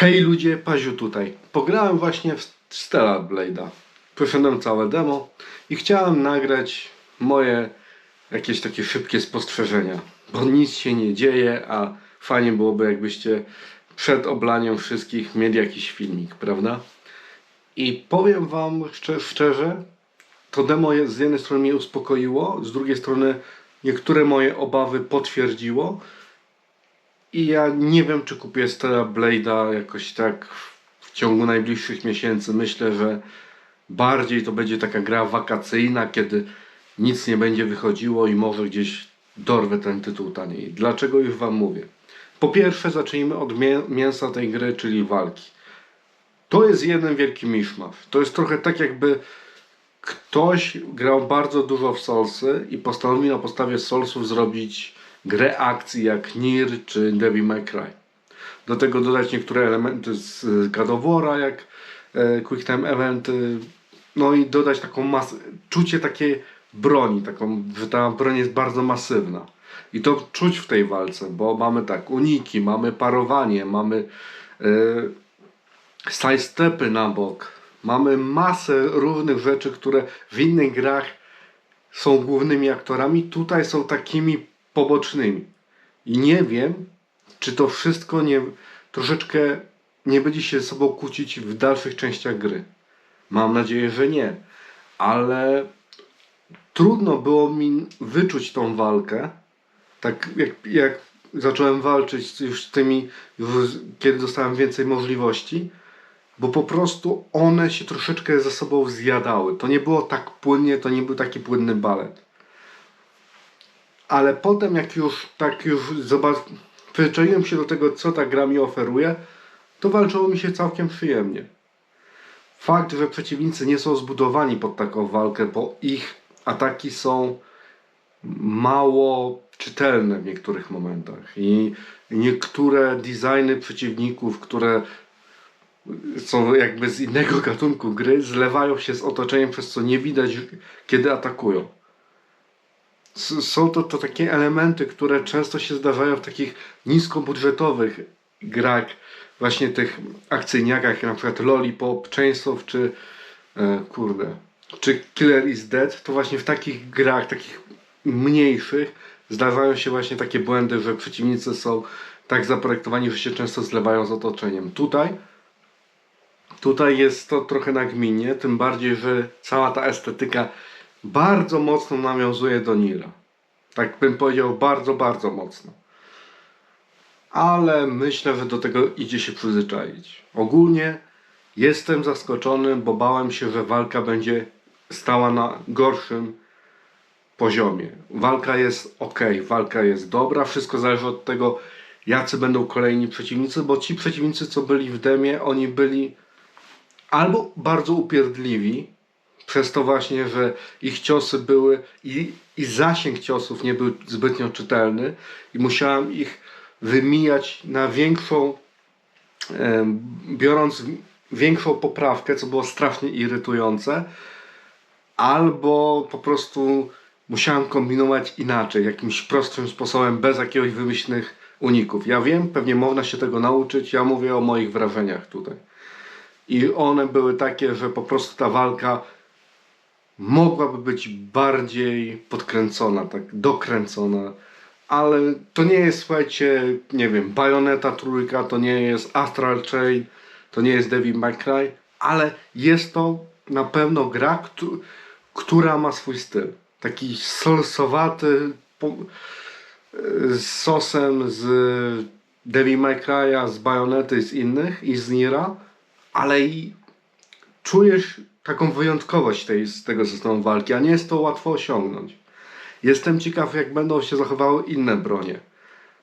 Hej ludzie, Paziu tutaj. Pograłem właśnie w Stellar Blade'a. Przeszedłem całe demo i chciałem nagrać moje jakieś takie szybkie spostrzeżenia. Bo nic się nie dzieje, a fajnie byłoby jakbyście przed oblaniem wszystkich mieli jakiś filmik, prawda? I powiem wam szczerze, to demo z jednej strony mnie uspokoiło, z drugiej strony niektóre moje obawy potwierdziło. I ja nie wiem, czy kupię Stella Blade'a jakoś tak w ciągu najbliższych miesięcy. Myślę, że bardziej to będzie taka gra wakacyjna, kiedy nic nie będzie wychodziło i może gdzieś dorwę ten tytuł taniej. Dlaczego już Wam mówię? Po pierwsze, zacznijmy od mię- mięsa tej gry, czyli walki. To jest jeden wielki miszmasz. To jest trochę tak, jakby ktoś grał bardzo dużo w Soulsy i postanowił na podstawie Soulsów zrobić grę akcji jak Nier czy Devil May Cry. Do tego dodać niektóre elementy z God of jak e, Quick Time Eventy, no i dodać taką masę, czucie takiej broni, taką, ta broń jest bardzo masywna. I to czuć w tej walce, bo mamy tak uniki, mamy parowanie, mamy e, sidestepy na bok. Mamy masę różnych rzeczy, które w innych grach są głównymi aktorami, tutaj są takimi pobocznymi. I nie wiem, czy to wszystko nie troszeczkę nie będzie się ze sobą kłócić w dalszych częściach gry. Mam nadzieję, że nie. Ale trudno było mi wyczuć tą walkę. Tak jak, jak zacząłem walczyć już z tymi, już kiedy dostałem więcej możliwości, bo po prostu one się troszeczkę ze sobą zjadały. To nie było tak płynnie, to nie był taki płynny balet. Ale potem jak już tak już zobacz, przyzwyczaiłem się do tego, co ta gra mi oferuje, to walczyło mi się całkiem przyjemnie. Fakt, że przeciwnicy nie są zbudowani pod taką walkę, bo ich ataki są mało czytelne w niektórych momentach i niektóre designy przeciwników, które są jakby z innego gatunku gry, zlewają się z otoczeniem, przez co nie widać, kiedy atakują. Są to, to takie elementy, które często się zdarzają w takich niskobudżetowych grach, właśnie tych akcyjniakach, jak na przykład Lollipop, Chainsaw czy e, kurde, czy Killer is Dead, to właśnie w takich grach, takich mniejszych zdarzają się właśnie takie błędy, że przeciwnicy są tak zaprojektowani, że się często zlewają z otoczeniem. Tutaj Tutaj jest to trochę nagminnie, tym bardziej, że cała ta estetyka bardzo mocno nawiązuje do Nila. Tak bym powiedział, bardzo, bardzo mocno. Ale myślę, że do tego idzie się przyzwyczaić. Ogólnie jestem zaskoczony, bo bałem się, że walka będzie stała na gorszym poziomie. Walka jest ok, walka jest dobra, wszystko zależy od tego, jacy będą kolejni przeciwnicy, bo ci przeciwnicy, co byli w demie, oni byli albo bardzo upierdliwi, przez to właśnie, że ich ciosy były i, i zasięg ciosów nie był zbytnio czytelny i musiałem ich wymijać na większą, biorąc większą poprawkę, co było strasznie irytujące, albo po prostu musiałem kombinować inaczej, jakimś prostszym sposobem, bez jakiegoś wymyślnych uników. Ja wiem, pewnie można się tego nauczyć, ja mówię o moich wrażeniach tutaj. I one były takie, że po prostu ta walka mogłaby być bardziej podkręcona, tak dokręcona. Ale to nie jest, słuchajcie, nie wiem, Bayonetta trójka, to nie jest Astral Chain, to nie jest Devil May Cry, ale jest to na pewno gra, któ- która ma swój styl. Taki solsowaty, po- z sosem z Devil May Cry'a, z Bayonety z innych i z Nira, ale i czujesz taką wyjątkowość tej, z tego systemu walki, a nie jest to łatwo osiągnąć. Jestem ciekaw, jak będą się zachowały inne bronie.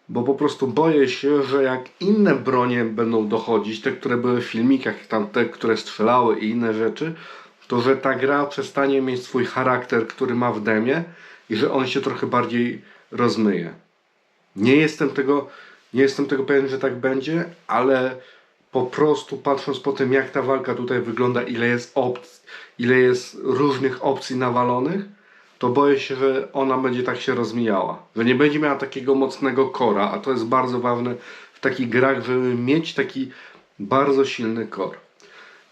Bo po prostu boję się, że jak inne bronie będą dochodzić, te, które były w filmikach, tam te, które strzelały i inne rzeczy, to że ta gra przestanie mieć swój charakter, który ma w demie i że on się trochę bardziej rozmyje. Nie jestem tego, nie jestem tego pewien, że tak będzie, ale po prostu patrząc po tym, jak ta walka tutaj wygląda, ile jest opcji, ile jest różnych opcji nawalonych, to boję się, że ona będzie tak się rozmijała. Że nie będzie miała takiego mocnego kora, a to jest bardzo ważne w takich grach, żeby mieć taki Bardzo silny core.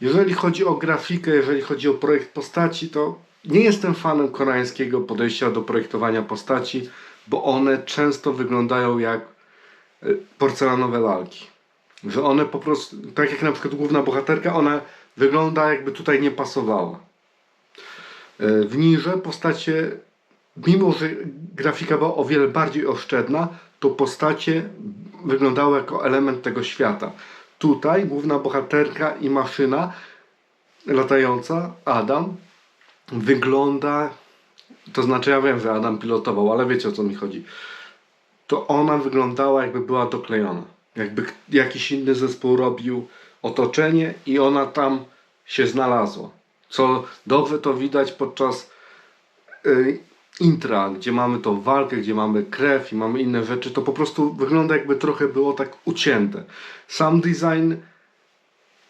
Jeżeli chodzi o grafikę, jeżeli chodzi o projekt postaci, to nie jestem fanem koreańskiego podejścia do projektowania postaci, bo one często wyglądają jak e, porcelanowe lalki. Że one po prostu, tak jak na przykład główna bohaterka, ona wygląda jakby tutaj nie pasowała. E, W Nirze postacie, mimo że grafika była o wiele bardziej oszczędna, to postacie wyglądały jako element tego świata. Tutaj główna bohaterka i maszyna latająca, Adam, wygląda, to znaczy ja wiem, że Adam pilotował, ale wiecie o co mi chodzi. To ona wyglądała jakby była doklejona. Jakby jakiś inny zespół robił otoczenie i ona tam się znalazła. Co dobrze to widać podczas y, intra, gdzie mamy tą walkę, gdzie mamy krew i mamy inne rzeczy, to po prostu wygląda jakby trochę było tak ucięte. Sam design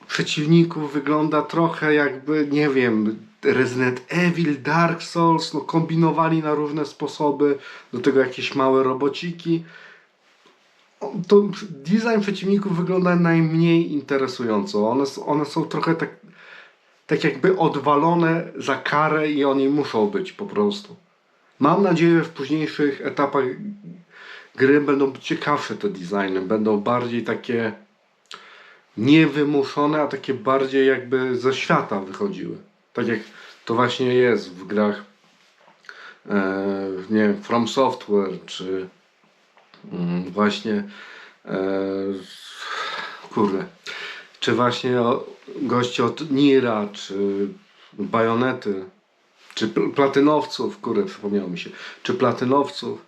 przeciwników wygląda trochę jakby, nie wiem, Resident Evil, Dark Souls, no kombinowali na różne sposoby, do tego jakieś małe robociki. To design przeciwników wygląda najmniej interesująco. One, one są trochę tak, tak jakby odwalone za karę i oni muszą być po prostu. Mam nadzieję, że w późniejszych etapach gry będą ciekawsze te designy, będą bardziej takie niewymuszone, a takie bardziej jakby ze świata wychodziły. Tak jak to właśnie jest w grach e, nie wiem, From Software, czy właśnie e, kurde, czy właśnie goście od Nira, czy Bajonety, czy pl- Platynowców, kurde, przypomniało mi się, czy Platynowców,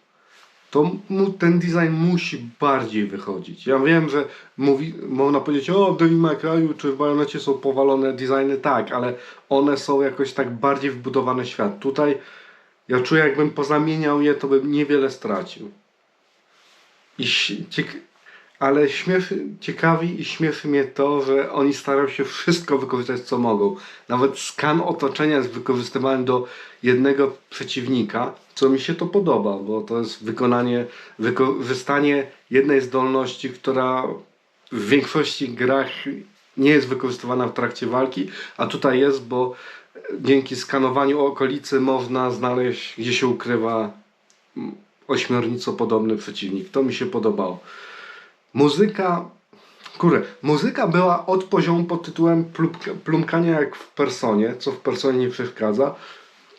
to mu, ten design musi bardziej wychodzić. Ja wiem, że mówi, można powiedzieć, o w Devil May czy w Bajonecie są powalone designy, tak, ale one są jakoś tak bardziej wbudowane w świat. Tutaj ja czuję, jakbym pozamieniał je, to bym niewiele stracił. I ciek- ale śmieszy, ciekawi i śmieszy mnie to, że oni starają się wszystko wykorzystać, co mogą. Nawet skan otoczenia jest wykorzystywany do jednego przeciwnika, co mi się to podoba, bo to jest wykonanie, wykorzystanie jednej zdolności, która w większości grach nie jest wykorzystywana w trakcie walki, a tutaj jest, bo dzięki skanowaniu okolicy można znaleźć, gdzie się ukrywa ośmiornicopodobny przeciwnik. To mi się podobało. Muzyka, kurde, muzyka była od poziomu pod tytułem plumka- plumkania jak w personie, co w personie nie przeszkadza,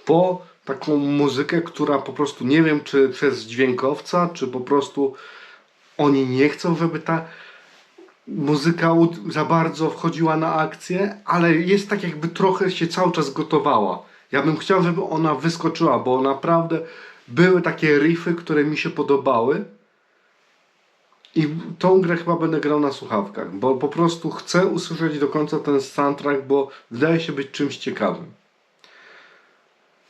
po taką muzykę, która po prostu nie wiem, czy przez dźwiękowca, czy po prostu oni nie chcą, żeby ta muzyka za bardzo wchodziła na akcję, ale jest tak jakby trochę się cały czas gotowała. Ja bym chciał, żeby ona wyskoczyła, bo naprawdę były takie riffy, które mi się podobały. I tą grę chyba będę grał na słuchawkach, bo po prostu chcę usłyszeć do końca ten soundtrack, bo wydaje się być czymś ciekawym.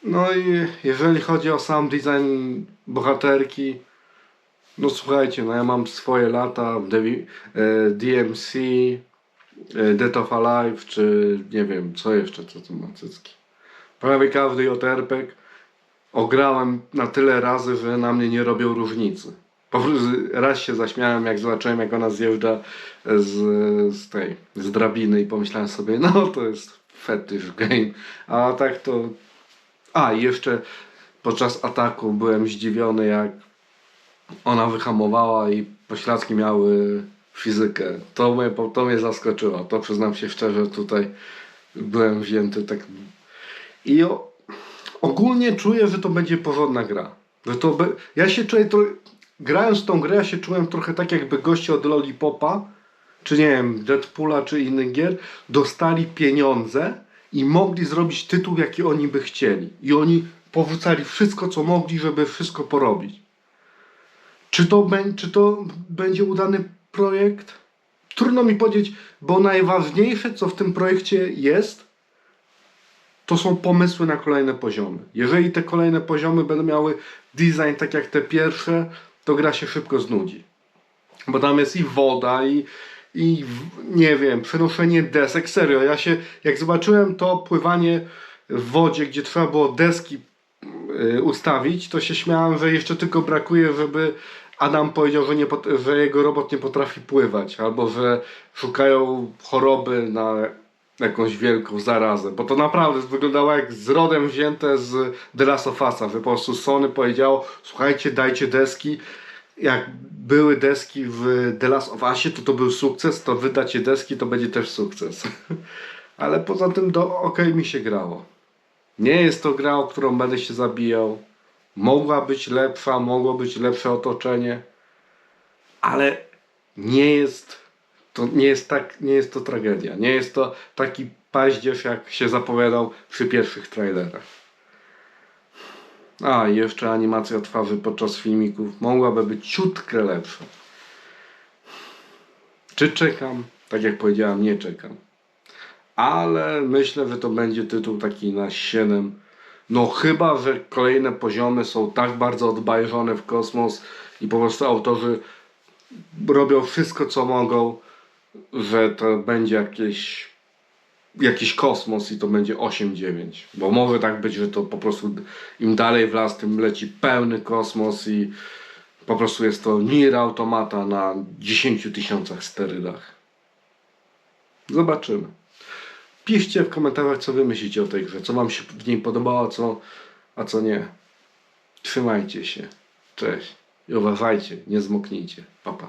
No i jeżeli chodzi o sam design bohaterki, no słuchajcie, no ja mam swoje lata Devi- e, DMC, e, Death of Alive, czy nie wiem, co jeszcze, co tu mam cycki. Prawie każdy JRPG ograłem na tyle razy, że na mnie nie robią różnicy. Po prostu raz się zaśmiałem, jak zobaczyłem, jak ona zjeżdża z, z tej, z drabiny i pomyślałem sobie, no to jest fetish game. A tak to... A, jeszcze podczas ataku byłem zdziwiony, jak ona wyhamowała i pośladki miały fizykę. To mnie, to mnie zaskoczyło. To przyznam się szczerze, tutaj byłem wzięty tak. I o, ogólnie czuję, że to będzie porządna gra. Że to be, ja się czuję, grając tą grę, ja się czułem trochę tak, jakby goście od Lollipopa, czy nie wiem, Deadpoola, czy innych gier, dostali pieniądze i mogli zrobić tytuł, jaki oni by chcieli. I oni powrzucali wszystko, co mogli, żeby wszystko porobić. Czy to, czy to będzie udany projekt? Trudno mi powiedzieć, bo najważniejsze, co w tym projekcie jest, to są pomysły na kolejne poziomy. Jeżeli te kolejne poziomy będą miały design tak jak te pierwsze, to gra się szybko znudzi. Bo tam jest i woda, i, i nie wiem, przenoszenie desek. Serio, ja się, jak zobaczyłem to pływanie w wodzie, gdzie trzeba było deski y, ustawić, to się śmiałem, że jeszcze tylko brakuje, żeby Adam powiedział, że, nie, że jego robot nie potrafi pływać, albo że szukają choroby na jakąś wielką zarazę, bo to naprawdę wyglądało jak z rodem wzięte z The Last of Us'a, po prostu Sony powiedziało, słuchajcie, dajcie deski, jak były deski w The Last of Usie, to to był sukces, to wydacie deski, to będzie też sukces. Ale poza tym do ok mi się grało. Nie jest to gra, o którą będę się zabijał. Mogła być lepsza, mogło być lepsze otoczenie, ale nie jest to nie jest tak, nie jest to tragedia. Nie jest to taki paździerz, jak się zapowiadał przy pierwszych trailerach. A, i jeszcze animacja twarzy podczas filmików mogłaby być ciutkę lepsza. Czy czekam? Tak jak powiedziałem, nie czekam. Ale myślę, że to będzie tytuł taki na 7. No chyba, że kolejne poziomy są tak bardzo odbajrzone w kosmos i po prostu autorzy robią wszystko co mogą, że to będzie jakieś jakiś kosmos i to będzie 8-9. Bo może tak być, że to po prostu im dalej w las, tym leci pełny kosmos i po prostu jest to Nier Automata na 10 tysiącach sterydach. Zobaczymy. Piszcie w komentarzach, co wy myślicie o tej grze, co wam się w niej podobało, co, a co nie. Trzymajcie się. Cześć. I uważajcie, nie zmoknijcie. Pa, pa.